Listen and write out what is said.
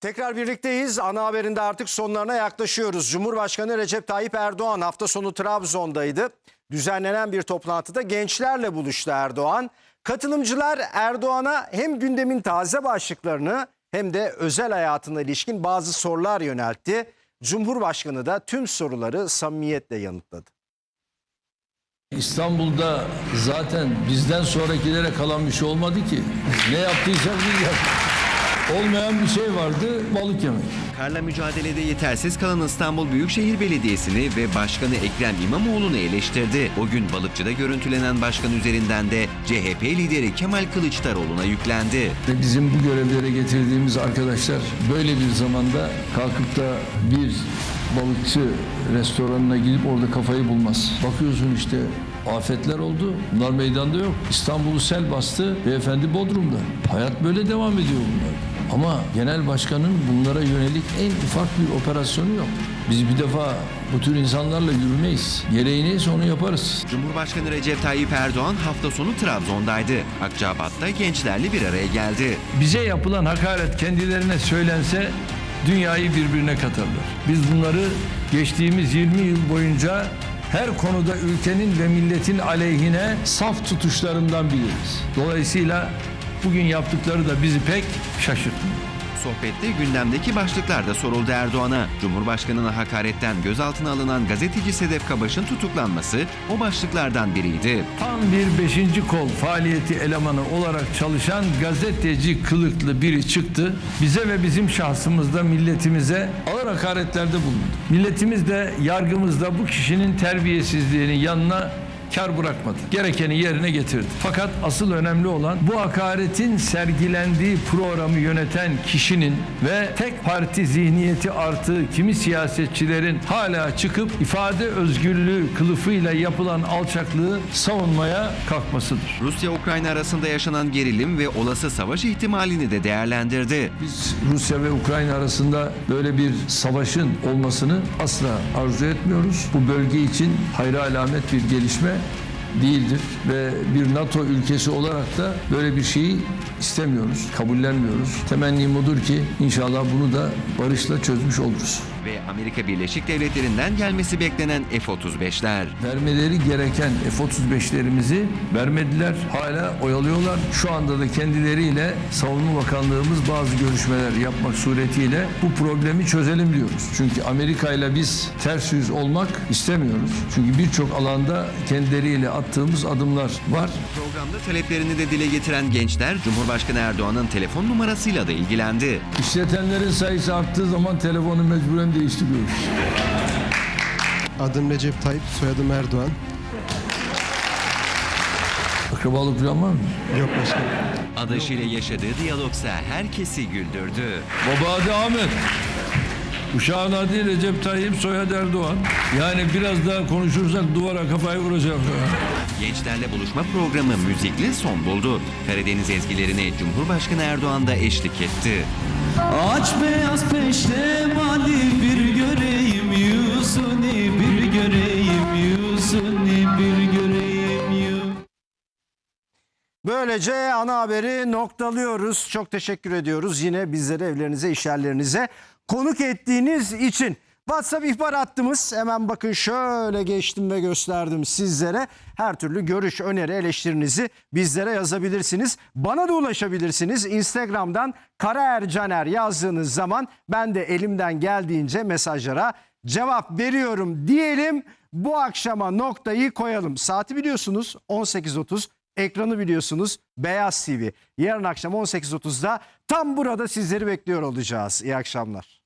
Tekrar birlikteyiz. Ana haberinde artık sonlarına yaklaşıyoruz. Cumhurbaşkanı Recep Tayyip Erdoğan hafta sonu Trabzon'daydı. Düzenlenen bir toplantıda gençlerle buluştu Erdoğan. Katılımcılar Erdoğan'a hem gündemin taze başlıklarını hem de özel hayatına ilişkin bazı sorular yöneltti. Cumhurbaşkanı da tüm soruları samimiyetle yanıtladı. İstanbul'da zaten bizden sonrakilere kalan bir şey olmadı ki. Ne yaptıysak biz yaptık. Olmayan bir şey vardı, balık yemek. Karla mücadelede yetersiz kalan İstanbul Büyükşehir Belediyesi'ni ve Başkanı Ekrem İmamoğlu'nu eleştirdi. O gün balıkçıda görüntülenen başkan üzerinden de CHP lideri Kemal Kılıçdaroğlu'na yüklendi. Bizim bu görevlere getirdiğimiz arkadaşlar böyle bir zamanda kalkıp da bir balıkçı restoranına gidip orada kafayı bulmaz. Bakıyorsun işte afetler oldu. Bunlar meydanda yok. İstanbul'u sel bastı. Beyefendi Bodrum'da. Hayat böyle devam ediyor bunlar. Ama genel başkanın bunlara yönelik en ufak bir operasyonu yok. Biz bir defa bu tür insanlarla yürümeyiz. Gereği neyse onu yaparız. Cumhurbaşkanı Recep Tayyip Erdoğan hafta sonu Trabzon'daydı. Akçabat'ta gençlerle bir araya geldi. Bize yapılan hakaret kendilerine söylense dünyayı birbirine katarlar. Biz bunları geçtiğimiz 20 yıl boyunca her konuda ülkenin ve milletin aleyhine saf tutuşlarından biliriz. Dolayısıyla bugün yaptıkları da bizi pek şaşırtmıyor. Sohbette gündemdeki başlıklar da soruldu Erdoğan'a. Cumhurbaşkanına hakaretten gözaltına alınan gazeteci Sedef Kabaş'ın tutuklanması o başlıklardan biriydi. Tam bir beşinci kol faaliyeti elemanı olarak çalışan gazeteci kılıklı biri çıktı. Bize ve bizim şahsımızda milletimize ağır hakaretlerde bulundu. Milletimiz de yargımızda bu kişinin terbiyesizliğinin yanına kar bırakmadı. Gerekeni yerine getirdi. Fakat asıl önemli olan bu hakaretin sergilendiği programı yöneten kişinin ve tek parti zihniyeti artığı kimi siyasetçilerin hala çıkıp ifade özgürlüğü kılıfıyla yapılan alçaklığı savunmaya kalkmasıdır. Rusya-Ukrayna arasında yaşanan gerilim ve olası savaş ihtimalini de değerlendirdi. Biz Rusya ve Ukrayna arasında böyle bir savaşın olmasını asla arzu etmiyoruz. Bu bölge için hayra alamet bir gelişme değildir ve bir NATO ülkesi olarak da böyle bir şeyi istemiyoruz, kabullenmiyoruz. Temennim odur ki inşallah bunu da barışla çözmüş oluruz. Ve Amerika Birleşik Devletleri'nden gelmesi beklenen F-35'ler. Vermeleri gereken F-35'lerimizi vermediler. Hala oyalıyorlar. Şu anda da kendileriyle Savunma Bakanlığımız bazı görüşmeler yapmak suretiyle bu problemi çözelim diyoruz. Çünkü Amerika ile biz ters yüz olmak istemiyoruz. Çünkü birçok alanda kendileriyle attığımız adımlar var. Programda taleplerini de dile getiren gençler Cumhurbaşkanı Erdoğan'ın telefon numarasıyla da ilgilendi. İşletenlerin sayısı arttığı zaman telefonu mecburen değiştiriyoruz. Adım Recep Tayyip, soyadım Erdoğan. Akrabalık falan var mı? Yok başkanım. Adaşıyla yaşadığı diyalogsa herkesi güldürdü. Baba Ahmet. Uşağın adı Recep Tayyip Soyad Erdoğan. Yani biraz daha konuşursak duvara kafayı vuracak. Gençlerle buluşma programı müzikle son buldu. Karadeniz ezgilerini Cumhurbaşkanı Erdoğan da eşlik etti. Aç beyaz peştemali bir göreyim yüzünü bir göreyim yüzünü bir göreyim Böylece ana haberi noktalıyoruz. Çok teşekkür ediyoruz yine bizlere evlerinize, iş yerlerinize konuk ettiğiniz için. WhatsApp ihbar hattımız hemen bakın şöyle geçtim ve gösterdim sizlere. Her türlü görüş, öneri, eleştirinizi bizlere yazabilirsiniz. Bana da ulaşabilirsiniz. Instagram'dan Kara Ercaner yazdığınız zaman ben de elimden geldiğince mesajlara cevap veriyorum diyelim. Bu akşama noktayı koyalım. Saati biliyorsunuz 18.30. Ekranı biliyorsunuz Beyaz TV. Yarın akşam 18.30'da tam burada sizleri bekliyor olacağız. İyi akşamlar.